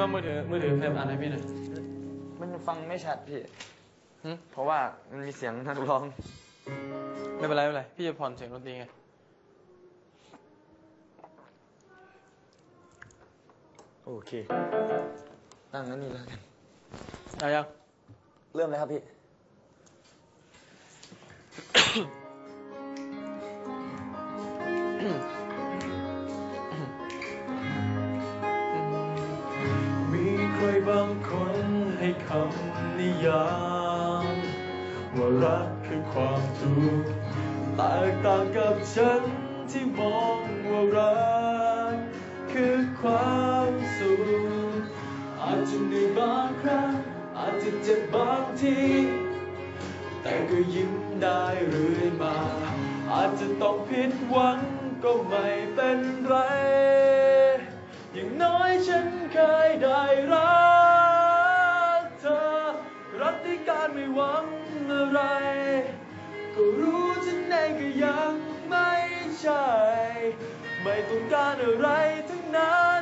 ว่ามือถือมือถือเคลมอ่านให้พี่หน่อยมันฟังไม่ชัดพี่หึเพราะว่ามันมีเสียงนักร้อง ไม่เป็นไรไม่เป็นไรพี่จะผ่อนเสียงดนตรีไงโอเคตั้งนั้นนี่แล้วกันเอายังเริ่มเลยครับพี่ ใครบางคนให้คำนิยามว่ารักคือความทุกข์แตกต่างกับฉันที่มองว่ารักคือความสุขอาจจะเหนื่อยบางครั้งอาจจะเจ็บบางทีแต่ก็ยิ้มได้เรื่อยมา อาจจะต้องผิดหวังก็ไม่เป็นไร อย่างน้อยฉันเคยได้รัก ไม่หวังอะไร ก็รู้ฉันเองก็ยังไม่ใช่ ไม่ต้องการอะไรทั้งนั้น